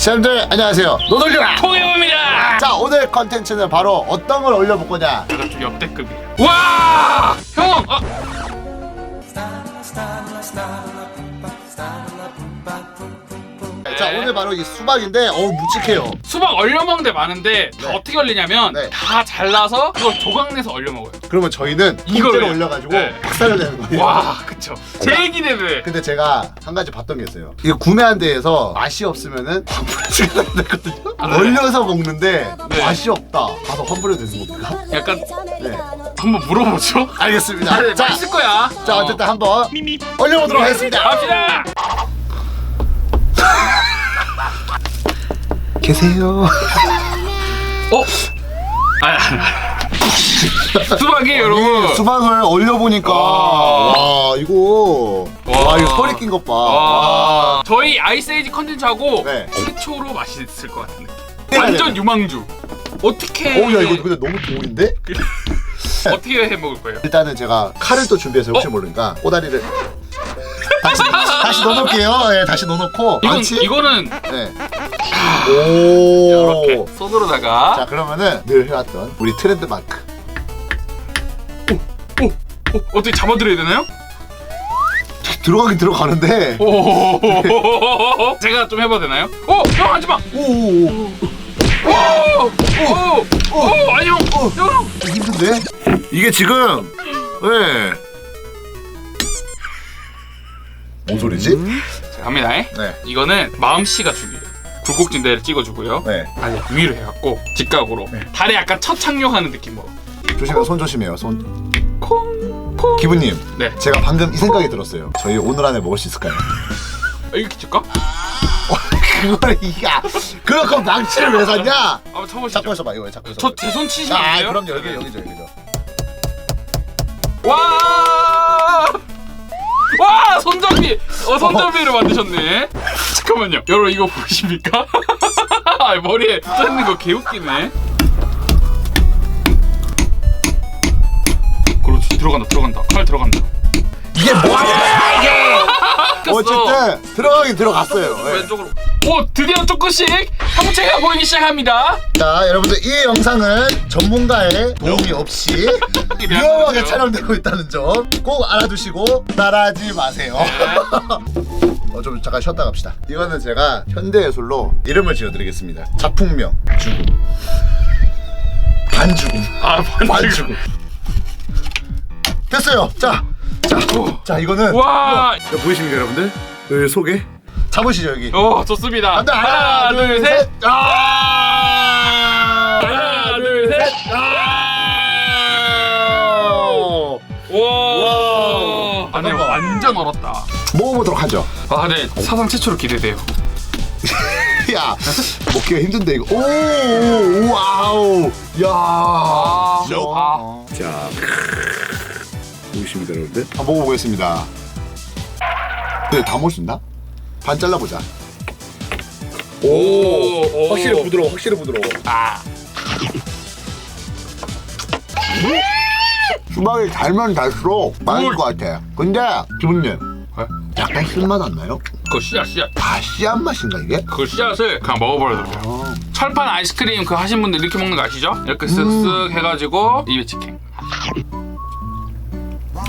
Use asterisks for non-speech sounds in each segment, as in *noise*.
쌤들 안녕하세요 노돌려라 통해봅니다. 자 오늘 컨텐츠는 바로 어떤 걸 올려볼 거냐 내가 좀 역대급이야. 와, 형. 어. 자 오늘 바로 이 수박인데 어우 묵직해요 수박 얼려 먹는 데 많은데 다 네. 어떻게 얼리냐면 네. 다 잘라서 그걸 조각 내서 얼려 먹어요. 그러면 저희는 이걸 통째로 왜? 올려가지고 네. 박살을 내는 거예요 와, 그쵸. 제일 기대돼. 근데 제가 한 가지 봤던 게 있어요 이거 구매한 데에서 맛이 없으면은 환불해주가 된다거든요 아, 네. 얼려서 먹는데 네. 맛이 없다 가서 환불해도 되는 겁니까? 약간 네 한번 물어보죠. 알겠습니다 아, 네, 자, 맛있을 거야. 자 어쨌든 한번 올려보도록 하겠습니다 갑시다. *laughs* 계세요 *laughs* 어? 아, 아, 수박이 여러분. 수박을 올려보니까 와. 와 이거 와. 와 이거 소리 낀 것봐 와, 저희 아이스에이지 컨텐츠하고 네. 최초로 맛있을 것 같은 느낌. 네, 완전 네. 유망주. 어떻게 어야 이거 근데 너무 좋은데? *laughs* 어떻게 해 먹을 거예요? 일단은 제가 칼을 또 준비해서 혹시 어? 모르니까 꼬다리를 다시 다시 넣어놓을게요. 예, 다시 넣어놓고 이건 망치. 이거는 네. 오. 이렇게 손으로다가 자 그러면은 늘 해왔던 우리 트렌드 마크. 오, 오, 어떻게 잡아드려야 되나요? 들어가긴 들어가는데. 오, 제가 좀 해봐도 되나요? 오, 형 하지 마. 오오오. 오, 오, 오, 아니 형, 형, 형. 힘든데? 이게 지금 예. 뭔 소리지? 자, 갑니다. 네. 이거는 마음씨가 중요해요. 굴곡진대를 찍어주고요. 네. 아니 위로 해갖고 직각으로 다리 약간 첫 착용하는 느낌으로. 조심해 손 조심해요 손. 콩, 콩. 기부님. 네. 제가 방금 이 생각이 들었어요. 저희 오늘 안에 먹을 수 있을까요? 아, 이렇게 찍까? 그걸 이가 그렇게 망치를 왜 샀냐? 한번 쳐보시죠. 잡고 있어봐 이거 잡고 있어봐. 저제 손 치시면 아, 안 돼요? 그럼 여기 여기죠 여기죠. 와! 와 손잡이 어 손잡이를 만드셨네. 잠깐만요. 여러분 이거 보이십니까? *laughs* 아, 머리에 붙어있는 거 개웃기네. 그렇지 들어간다 들어간다. 칼 들어간다. 이게 뭐야 어. 어쨌든 들어가긴 들어갔어요. 예. 왼쪽으로 오 드디어 조금씩 형체가 보이기 시작합니다 자 여러분들 이 영상은 전문가의 도움이 없이 *laughs* 위험하게 촬영되고 있다는 점 꼭 알아두시고 따라하지 마세요. *laughs* 어, 좀 잠깐 쉬었다 갑시다. 이거는 제가 현대예술로 이름을 지어드리겠습니다. 작품명 죽음. 반죽음. 아 반죽음. 됐어요. 자, 자, 자 이거는 와 이거 보이십니까 여러분들? 여기 속에 잡으시죠 여기. 오, 좋습니다 간다 하나, 둘, 셋. 아! 하나 둘 셋 아! 와 안에 잠깐만. 완전 얼었다 먹어보도록 하죠. 아, 네. 사상 최초로 기대돼요. *laughs* 야, 먹기가 힘든데 이거. 오, 오, 와우, 야. 아, 어. 자, 보이십니까 여러분들? 한번 먹어보겠습니다. 네, 다 있나? 반 잘라보자. 오, 오. 확실히 부드러워, 확실히 부드러워. 아, 수박이 달면 달수록 맛있을 뭘. 것 같아. 근데 기분님, 네? 약간 쓴맛 안 나요? 그 씨앗, 씨앗. 다 씨앗 맛인가 이게? 그 씨앗을 그냥 먹어버려도 돼요. 어. 철판 아이스크림 그 하신 분들 이렇게 먹는 거 아시죠? 이렇게 쓱쓱 해가지고 입에 직행.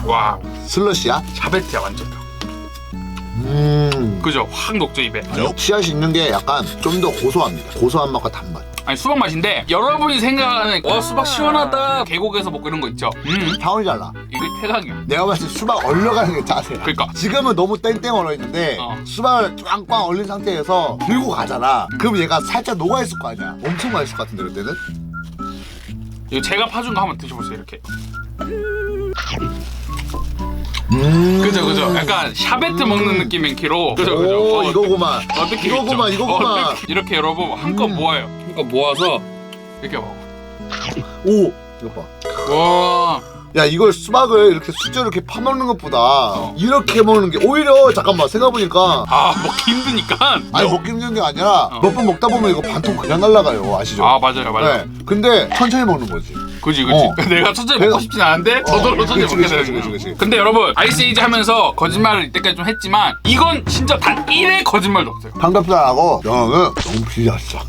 와, 슬러시야? 샤베트야 완전. 음. 그죠? 확 녹죠 입에. 씨앗이 있는 게 약간 좀 더 고소합니다. 고소한 맛과 단맛. 아니 수박 맛인데 여러분이 생각하는 와 수박 시원하다 계곡에서 먹고 이런 거 있죠? 음, 타원이 달라. 이게 태강이야. 내가 봤을 때 수박 얼려가는 게 자세야. 그러니까. 지금은 너무 땡땡 얼어 있는데 어. 수박을 꽝꽝 얼린 상태에서 들고 가잖아. 그럼 얘가 살짝 녹아 있을 거 아니야. 엄청 맛있을 것 같은데 그때는. 이거 제가 파준 거 한번 드셔보세요 이렇게. 음. 그죠 그죠 약간 샤베트 먹는 느낌인 키로 그죠 그죠 오 어, 이거구만. 어떻게 이거구만, 있죠? 이거구만. 어, 이렇게, 이렇게 여러분 한껏 음. 모아요 한껏 모아서 이렇게 먹어 오 이거 봐. 와 야 이걸 수박을 이렇게 수저로 이렇게 파먹는 것보다 이렇게 먹는 게 오히려 잠깐만 생각해보니까 아 먹기 힘드니까. *laughs* 아니 먹기 힘든 게 아니라 몇번 먹다 보면 이거 반통 그냥 날라가요 아시죠? 아 맞아요 맞아요. 네. 근데 천천히 먹는 거지. 그지 그지. 어. *laughs* 내가 천천히 먹고 싶진 않은데 저절로 어, 천천히 그치, 먹게 그치, 되는 그치, 거야. 그치, 그치. 근데 여러분 아이스에이지 하면서 거짓말을 이때까지 좀 했지만 이건 진짜 단 1의 거짓말도 없어요. 삼겹살하고 연어는 너무 비렸어.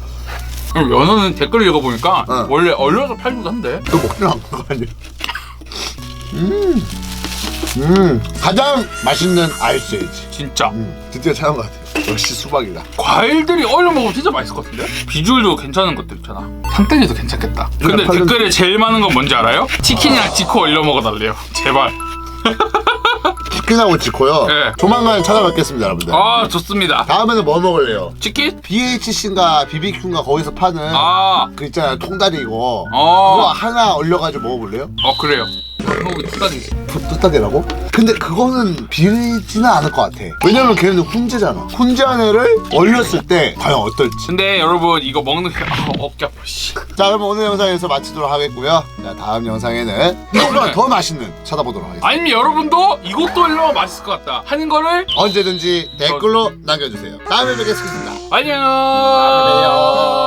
그럼 연어는 댓글 읽어보니까 어. 원래 얼려서 팔기도 한대. 또 먹지는 않는 거 아니야? 음, 음, 가장 맛있는 아이스에이지. 진짜. 음, 드디어 찾은 것 같아요. 역시 수박이다. 과일들이 얼려 먹으면 진짜 맛있을 것 같은데? 비주얼도 괜찮은 것들 있잖아. 산딸기도 괜찮겠다. 근데 팔은- 댓글에 제일 많은 건 뭔지 알아요? 치킨이랑 지코 얼려 먹어달래요. *laughs* 제발. 치킨하고 지코요. 네. 조만간 찾아뵙겠습니다, 여러분들. 아 좋습니다. 다음에는 뭐 먹을래요? 치킨? BHC인가 BBQ인가 거기서 파는 아, 그 있잖아요 통다리 이거 그거 어, 하나 얼려가지고 먹어볼래요? 어 그래요. 한국이 두다리. 뚜따대라고? 근데 그거는 비리지는 않을 것 같아 왜냐면 걔는 훈제잖아 훈제한 애를 얼렸을 때 과연 어떨지 근데 여러분 이거 먹는 게 아, 어깨 아파. 씨. 자 그럼 오늘 영상에서 마치도록 하겠고요 자 다음 영상에는 이거보다 더 맛있는 찾아보도록 하겠습니다 아니면 여러분도 이것도 얼려 맛있을 것 같다 하는 거를 언제든지 댓글로 남겨주세요 다음에 뵙겠습니다 안녕.